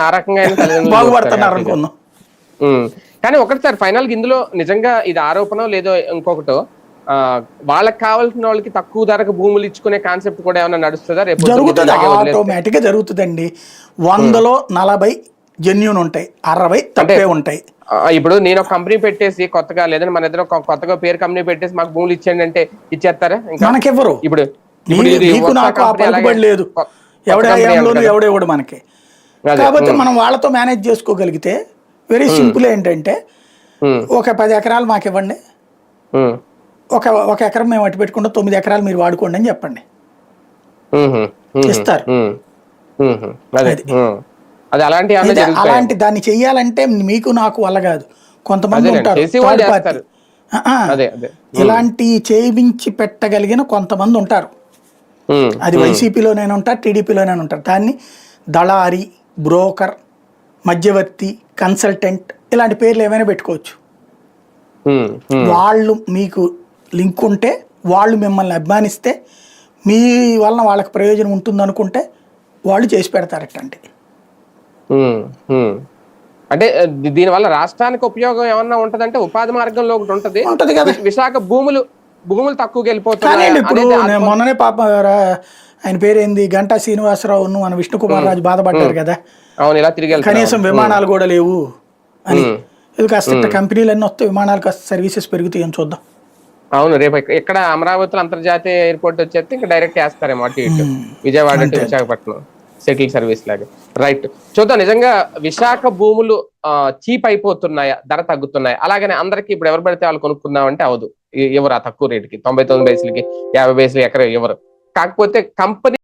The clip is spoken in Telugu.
ఆ రకంగా బాగుపడుతున్నారు అనుకుందాం. కానీ ఒకటి సార్ ఫైనల్ ఇందులో నిజంగా ఇది ఆరోపణ లేదో ఇంకొకటో ఆ, వాళ్ళకి కావాల్సిన వాళ్ళకి తక్కువ ధరకు భూములు ఇచ్చుకునే కాన్సెప్ట్ కూడా ఏమైనా నడుస్తుందా? రేపు జరుగుతుంది. ఇలాగే వదిలేస్తే? ఆటోమేటిక్గా జరుగుతుందండి. వందలో నలభై జెన్యున్ ఉంటాయి. అరవై తప్పే ఉంటాయి. ఇప్పుడు నేను ఒక కంపెనీ పెట్టేసి కొత్తగా లేదంటే మన ఇద్దరు కొత్తగా పేరు కంపెనీ పెట్టేసి మాకు భూములు ఇచ్చేయండి అంటే ఇచ్చేస్తారా? ఇంకా మనకెవ్వరు? ఇప్పుడు లేదు. ఎవడే. ఎవడేవాడు మనకి? కాబట్టి మనం వాళ్ళతో మేనేజ్ చేసుకోగలిగితే వెరీ సింపుల్ ఏంటంటే ఒక పది ఎకరాలు మాకు ఇవ్వండి. ఒక ఒక ఎకరం మేము అట్టి పెట్టుకుంటాం తొమ్మిది ఎకరాలు మీరు వాడుకోండి అని చెప్పండి. ఇస్తారు. అదే. అలాంటి దాన్ని చెయ్యాలంటే మీకు నాకు వల్ల కాదు. కొంతమంది ఉంటారు ఇలాంటి చేయించి పెట్టగలిగిన కొంతమంది ఉంటారు. అది వైసీపీలోనైనా ఉంటారు టీడీపీలోనైనా ఉంటారు. దాన్ని దళారి బ్రోకర్ మధ్యవర్తి కన్సల్టెంట్ ఇలాంటి పేర్లు ఏమైనా పెట్టుకోవచ్చు. వాళ్ళు మీకు లింక్ ఉంటే వాళ్ళు మిమ్మల్ని అభిమానిస్తే మీ వలన వాళ్ళకి ప్రయోజనం ఉంటుంది అనుకుంటే వాళ్ళు చేసి పెడతారట అంటే దీనివల్ల రాష్ట్రానికి ఉపయోగం ఏమన్నా ఉంటదంటే ఉపాధి మార్గంలో ఒకటి ఉంటది. ఉంటది కదా. విశాఖ భూములు భూములు తక్కువకి వెళ్ళిపోతున్నాయి కానీ ఇప్పుడు మొన్ననే పాప ఆయన పేరేంది? గంటా శ్రీనివాసరావు మన విష్ణుకుమార్ రాజు బాధపడ్డారు కదా. కనీసం విమానాలు కూడా లేవు అని. ఇది కాస్త ఇట్ట కంపెనీలు అన్నీ వస్తే విమానాలు కాస్త సర్వీసెస్ పెరుగుతాయి అని చూద్దాం. అవును రేపు ఎక్కడ అమరావతిలో అంతర్జాతీయ ఎయిర్పోర్ట్ వచ్చేస్తే ఇంకా డైరెక్ట్ వేస్తారేమో అటు ఇటు. Vijayawada to Visakhapatnam shuttle service లాగా. రైట్. చూద్దాం నిజంగా విశాఖ భూములు చీప్ అయిపోతున్నాయా? ధర తగ్గుతున్నాయా? అలాగనే అందరికి ఇప్పుడు ఎవరు పడితే వాళ్ళు కొనుక్కుందాం అంటే అవదు. ఇ- ఎవరు ఆ తక్కువ రేటుకి? తొంభై తొమ్మిది బేసులకి యాభై బేసులు ఎక్కడ ఎవరు? కాకపోతే కంపెనీ